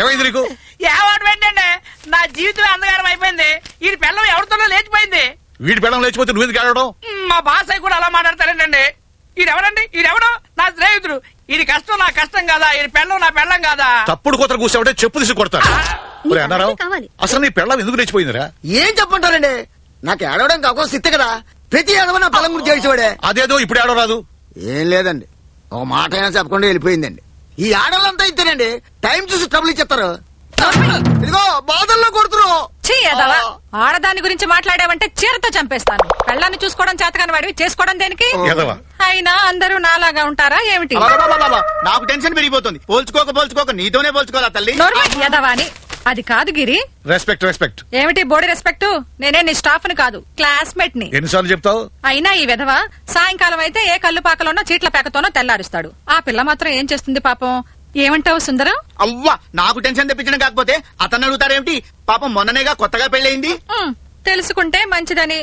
ఏమైంది నీకు? ఏవాడు పెట్టండి నా జీవితం అంధకారం అయిపోయింది. ఈ పిల్లం ఎవరితోనో లేచిపోయింది. వీడి పెళ్ళం లేచిపోతే నువ్వు ఎందుకు ఆడడం మ్, మా బాస్ అయి కూడా అలా మాట్లాడతారేంటండి ఈడెవడండి? ఈడెవడో? నా స్నేహితుడు. ఈడి కష్టం నా కష్టం కాదా? ఈ పెళ్ళం నా పెళ్ళం కాదా? తప్పుడు కూతురు కూర్చోబట్టే చెప్పు తీసి కొడతాను. ఒరే అన్నారావు కావాలి. అసలు నీ పెళ్ళం ఎందుకు లేచిపోయిందిరా? ఏం చెప్పంటారండి నాకు ఏడవడానికి అవకాశం సిద్ధ కదా. ప్రతి ఏడవ నా పొలం గురించి చేసేవాడే అదేదో ఇప్పుడు ఆడో రాదు ఏం లేదండి. ఒక మాట అయినా చెప్పకుండా వెళ్ళిపోయిందండి. ఈ ఆడవాళ్ళంతా ఇద్దరండి టైం చూసి ట్రబుల్ ఇచ్చేస్తారు. ఇదిగో బాధల్లో ఎదవా. ఆడదాని గురించి మాట్లాడావంటే చీరతో చంపేస్తాను. పెళ్ళాన్ని చూసుకోవడం చేతకాని వాడివి చేసుకోవడం దేనికి? అయినా అందరూ నాలాగా ఉంటారా ఏమిటి. నాకు టెన్షన్ పెరిగిపోతుంది. పోల్చుకోక పోల్చుకోక నీతోనే పోల్చుకోవాలా తల్లి? అని అది కాదు గిరి. రెస్పెక్ట్ రెస్పెక్ట్ ఏమిటి బోడి రెస్పెక్ట్ నేనే నీ స్టాఫ్ని కాదు క్లాస్మేట్ని. ఎన్నిసార్లు చెప్తావు? అయినా ఈ విధవ సాయంకాలం అయితే ఏ కళ్ళు పాకలోనో చీట్ల పేకతోనో తెల్లారుస్తాడు. ఆ పిల్ల మాత్రం ఏం చేస్తుంది పాపం? ఏమంటావు సుందరం? అవ్వా నాకు టెన్షన్ తెప్పించడం కాకపోతే అతను అడుగుతారేమిటి? పాపం మొన్ననేగా కొత్తగా పెళ్ళయింది. తెలుసుకుంటే మంచిదని.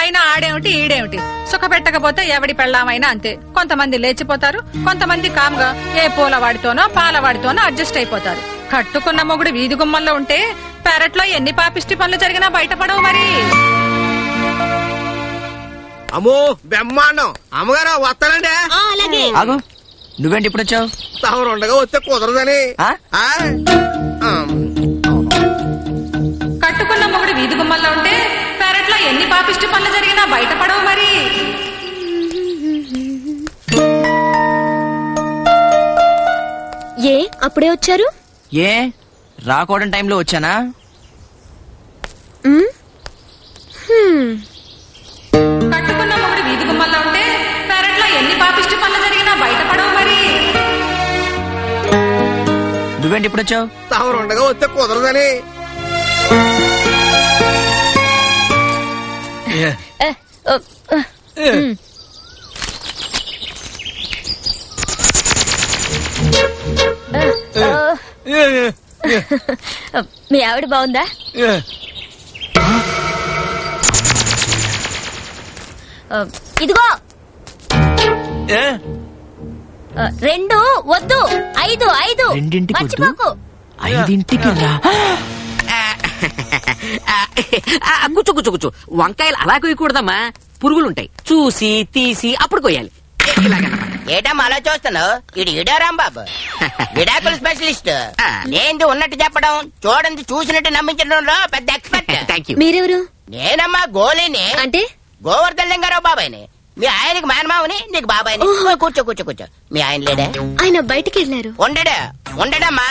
అయినా ఆడేమిటి ఈడేమిటి? సుఖ పెట్టకపోతే ఎవడి పెళ్ళామైనా అంతే. కొంతమంది లేచిపోతారు కొంతమంది కామ్గా ఏ పూలవాడితోనో పాలవాడితోనో అడ్జస్ట్ అయిపోతారు. కట్టుకున్న మొగుడు వీధి గుమ్మంలో ఉంటే పెరట్లో ఎన్ని పాపిష్టి పనులు జరిగినా బయటపడవు మరి. అమ్మో బ్రహ్మాండం. అమ్మగారు వస్తానండి. అలాగే. ఆగు. నువ్వేంటి ఇప్పుడు వచ్చావు? తమరు ఉండగా వస్తే కుదరదని. ఆ? ఆ? ఆ. కట్టుకున్న మొగుడు వీధి గుమ్మంలో ఉంటే పెరట్లో ఎన్ని పాపిష్టి పనులు జరిగినా బయటపడవు మరి. ఏ అప్పుడే వచ్చారు? ఏ? రాకూడని టైంలో వచ్చానా? మ్? హ్మ్. కట్టుకున్న మొగుడు వీధి గుమ్మంలో ఉంటే పెరట్లో ఎన్ని పాపిష్టి పనులు జరిగినా బయటపడవు మరి. నువ్వేంటి ఇప్పుడు వచ్చావు తమరు ఉండగా వస్తే కుదరదని. ఏ, ఓ, ఆ, మ్. ఆవిడ బాగుందా? ఇదిగో. రెండు వద్దు. ఐదు ఐదు? మర్చిపోకు. ఐదింటికి రా. కూర్చో కూర్చో కూర్చో. వంకాయలు అలా కొయ్యకూడదమ్మా. పురుగులుంటాయి. చూసి తీసి అప్పుడు కొయ్యాలి. ఏటమ్మా అలా చూస్తున్నావు? ఇది ఇడా రాంబాబు. విడాకుల స్పెషలిస్ట్. ఏంది ఉన్నట్టు చెప్పడం చూడండి చూసినట్టు నమ్మించడంలో పెద్ద ఎక్స్పర్ట్ థ్యాంక్ యూ మీరెవరు? నేనమ్మా గోలిని. అంటే? గోవర్ధన్ లింగారావు బాబాయ్ని. మీ ఆయనకి మేనమావని నీకు బాబాయ్ని. కూర్చో కూర్చో కూర్చో. మీ ఆయన లేడా? ఆయన బయటికి వెళ్ళారు. ఉండడా? ఉండడమ్మా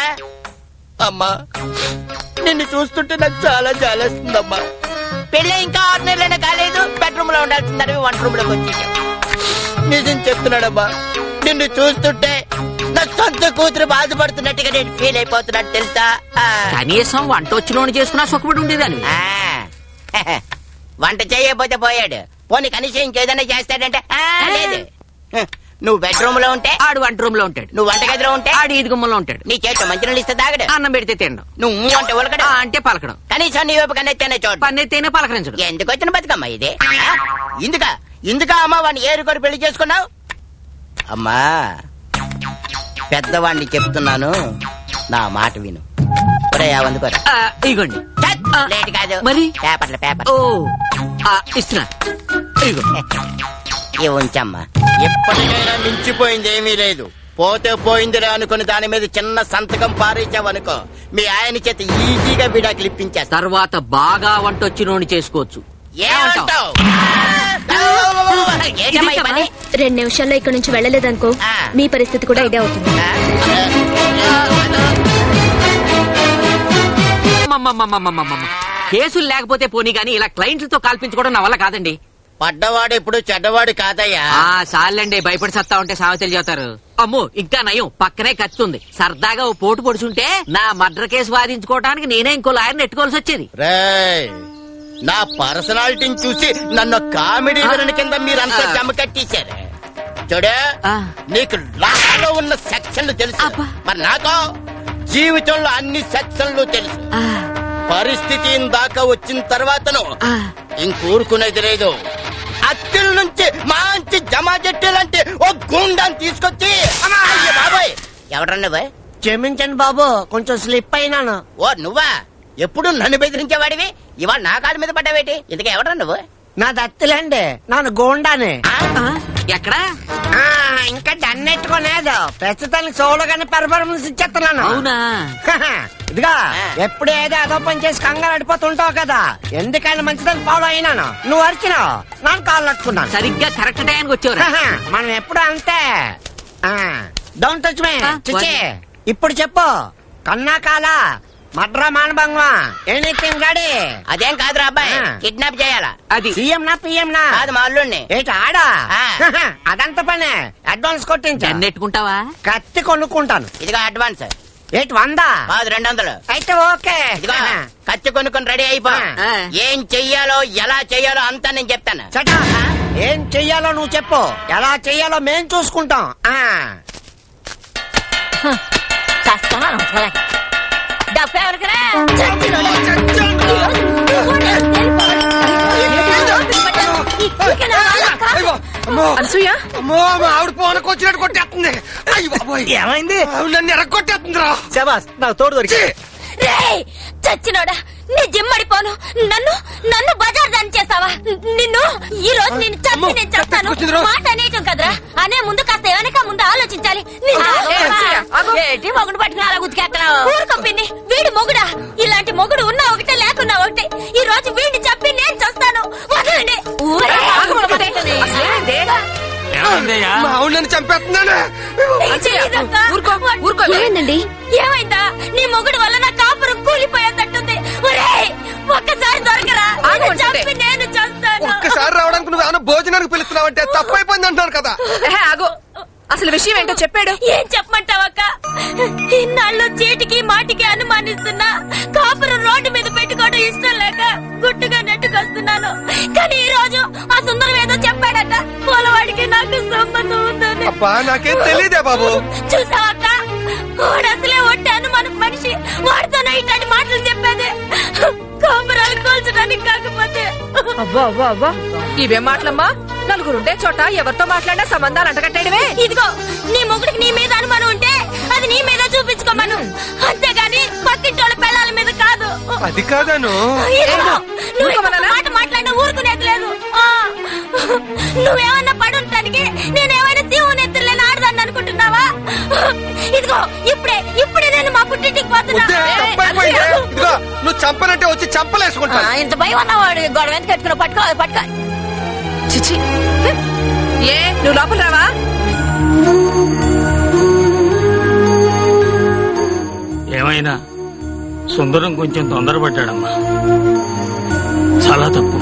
అమ్మా? నిన్ను చూస్తుంటే నాకు చాలా జాలేస్తుందమ్మా. పెళ్ళి ఇంకా ఆరు నెలలైనా కాలేదు. బెడ్రూమ్లో ఉండాల్సిందని వంట రూమ్లోకి వచ్చేసాం. నిజం చెప్తున్నాడమ్మా నిన్ను చూస్తుంటే నా సొంత కూతురు బాధపడుతున్నట్టుగా నేను ఫీల్ అయిపోతున్నట్టు తెలుసా. కనీసం వంట వచ్చినోని చేసుకున్నా సుఖపడి ఉండేదాన్ని. ఆ. వంట చేయకపోతే పోయాడు. పోనీ కనీసం ఇంకేదైనా చేస్తాడంటే? ఆ, లేదు. హ, నువ్వు బెడ్రూమ్లో ఉంటే? ఆడు వంట రూమ్లో ఉంటాడు. నువ్వు వంటగదిలో ఉంటే? ఆడు ఈది గుమ్మంలో ఉంటాడు. నీ చేతిలో మంచి ఇస్తే తాగడు. అన్నం పెడితే తినడం. నువ్వు అంటే ఉలకడు. ఆ అంటే పలకడం. కనీసం నీ వైపు కన్నెత్తేనే చూడు పన్నెత్తేనే పలకరించడం. ఎందుకు వచ్చిన బతుకమ్మ ఇది? ఆ? ఇందుక? ఇందుక అమ్మా వాడిని ఏరుకొని పెళ్ళి చేసుకున్నావు? అమ్మా పెద్దవాడిని చెప్తున్నాను నా మాట విను. ఇగోండి. లేట్ కాదు. మరి? పేపర్ల పేపర్ ఓ ఇస్తున్నా. ఇగో. ఇవి ఉంచమ్మా. ఎప్పటికైనా మించిపోయింది ఏమీ లేదు. పోతే పోయిందిరా అనుకుని దాని మీద చిన్న సంతకం పారేసావనుకో మీ ఆయన చేత ఈజీగా విడాకులు ఇప్పించేస్తా. తర్వాత బాగా వంట వచ్చినోని చేసుకోవచ్చు ఏమంటావ్? ఏంటమ్మా ఈ పని? రెండు నిమిషాల్లో ఇక్కడ నుంచి వెళ్ళలేదనుకో ఆ. మీ పరిస్థితి కూడా ఇదే అవుతుంది. కేసులు లేకపోతే పోనీ గానీ ఇలా క్లయింట్లతో కాల్పించుకోవడం నా వల్ల కాదండి. పడ్డవాడు ఇప్పుడు చెడ్డవాడు కాదయ్యా. ఆ సార్లండి భయపడి సత్తా ఉంటే సామెతలు చెబుతారు. అమ్మో ఇంకా నయం. పక్కనే ఖర్చు ఉంది సరదాగా ఓ పోటు పొడుచుంటే నా మర్డర్ కేసు వాదించుకోవడానికి నేనే ఇంకో లాయర్ నెట్టుకోవాల్సి వచ్చేది. రేయ్ నా పర్సనాలిటీని చూసి నన్ను కామెడీ విలన్ కింద మీరంతా జమ కట్టేశారు చూడే ఆ. నీకు లాలో ఉన్న సెక్షన్లు తెలుసు. మరి నాకు? జీవితంలో అన్ని సెక్షన్లు తెలుసు. ఆ, పరిస్థితి దాకా వచ్చిన తర్వాతను. ఇంకూరుకునేది లేదు. అత్తిల నుంచి మంచి జమా చెట్టేలంటే ఓ గుండాన్ని తీసుకొచ్చి అయ్య బాబాయ్! ఎవరన్నా క్షమించండి బాబు? కొంచెం స్లిప్ అయినాను. ఓ నువ్వా? ఎప్పుడు నన్ను బెదిరించేవాడివి? ఇవాళ నా కాళ్ళ మీద పడ్డావేటి? ఇంతకీ ఎవడా నువ్వు? నా దత్తులేండి. నాను గోండానే. ఎక్కడా? ఆ, ఇంకా దన్నెట్టుకోలేదు ప్రస్తుతానికి చూడగానే పెర్ఫార్మెన్స్ ఇచ్చేస్తున్నాను. అవునా? ఇదిగా ఎప్పుడు ఏదో అదో పని చేసి కంగారు అడిపోతుంటావు కదా. ఎందుకైనా మంచిదని ఫాలో అయినాను. నువ్వు అరిచినావు. ನಾನು కాళ్ళు అట్టుకున్నాను సరిగ్గా కరెక్ట్ టైంకి వచ్చేవరా హహ, మనం ఎప్పుడు అంతే. Don't touch me. ఇప్పుడు చెప్పు. కన్నా కాల. మడ్రా మానభంగమా? ఎనీథింగ్ రెడీ అదేం కాదురా అబ్బాయి. కిడ్నాప్ చేయాలా? అది. సీఎం నా పిఎం నా కాదు మా అల్లుడిని ఏంటి ఆడా? అదంత పనే. అడ్వాన్స్ కొట్టించా? నెట్టుకుంటావా కత్తి కొనుక్కుంటాను. ఇదిగా అడ్వాన్స్. ఏంటి వందా? కాదు రెండు వందలు అయితే ఓకే. ఇదిగా కత్తి కొనుక్కొని రెడీ అయిపో. ఆ. ఏం చెయ్యాలో ఎలా చెయ్యాలో అంతా నేను చెప్తాను. ఏం చెయ్యాలో నువ్వు చెప్పు. ఎలా చెయ్యాలో మేం చూసుకుంటాం. ఆ. అనసూయ? అమ్మో మా ఆవిడ పోనకు వచ్చినట్టు కొట్టేస్తుంది. అయ్యి బాబోయ్. ఏమైంది? ఆవిడ నన్ను ఎరగొట్టేస్తుంది రా శబాస్ నాకు తోడు దొరికి. రేయ్ చచ్చినోడా నీ జిమ్మడిపోను నన్ను నన్ను బజార్ దాన్ని చేసావా నిన్ను ఈ రోజు నేను చచ్చి నేను చేస్తాను. మాట అనేయటం కదరా అనే ముందు కాస్త వెనక ముందు ఆలోచించాలి నిన్ను- ఏంటి మొగుడు పట్టుకుని అలా గుర్తుకెత్తనావు ఊరుకో పిన్ని వీడు మొగుడా? ఇలాంటి మొగుడు ఉన్నా ఒకటే లేకున్నా ఒకటే. ఈ రోజు వీడిని చంపి నేను చేస్తాను. వదలండి. మా ఆవిడ నన్ను చంపేస్తున్నాను ఊరుకో ఊరుకో ఏమైందండి? ఏమైందా? నీ మొగుడు వల్ల నా కాపురం కూలిపోయేటట్టుంది. ఒరేయ్ ఒక్కసారి దొరకరా? నిన్ను చంపి నేను చేస్తాను. ఒక్కసారి రావడానికి నువ్వు ఏమైనా భోజనానికి పిలుస్తున్నావంటే తప్పైపోయింది అంటున్నారు కదా. ఆగు. అసలు విషయం ఏంటో చెప్పాడు? ఏం చెప్పమంటావక్క? ఇన్నాళ్ళు చీటికి మాటికి అనుమానిస్తున్నా కాపురం రోడ్డు మీద పెట్టుకోవడం ఇష్టం లేక గుట్టుగా నెట్టుకొస్తున్నాను. కానీ ఈ రోజు ఆ సుందరం ఏదో చెప్పాడట. పోలవాడికి నాకు సంబంధం ఉందని. అబ్బా నాకేం తెలియదే బాబు. చూసావక్క? వాడు అసలే ఒట్టి అనుమానం మనిషి. వాడితోనే ఇట్లాంటి మాటలు చెప్పేది. కాపురాలు కోల్చడానికి కాకపోతే. అవ్వా అవ్వా అవ్వా ఇవేం మాటలమ్మా? నలుగురుంటే చోట ఎవరితో మాట్లాడినా సంబంధాలు అంటగట్టేయడమే? ఇదిగో నీ మొగుడికి నీ మీద అనుమానం ఉంటే అది నీ మీద చూపించుకోమను. అంతేగాని పక్కింటోళ్ళ పిల్లల మీద కాదు. అది కాదను. మాట మాట్లాడినా ఊరుకునేది లేదు. ఆ, నువ్వేమన్నా పడుంటానికి నేనేమైనా సింహం ఎత్తులేని ఆడదాన్ని అనుకుంటున్నావా? ఇదిగో ఇప్పుడే ఇప్పుడే నేను మా పుట్టింటికి పోతున్నా. నువ్వు చంపనంటే వచ్చి చంపలేసుకుంటా ఇంత భయం ఉన్నవాడు గొడవ ఎంత కట్టుకుని పట్టుకోవాలి పట్టుకో. పిచ్చి. ఏ నువ్వు లోపల రావా? ఏమైనా? సుందరం కొంచెం తొందరపడ్డాడమ్మా. చాలా తప్పు.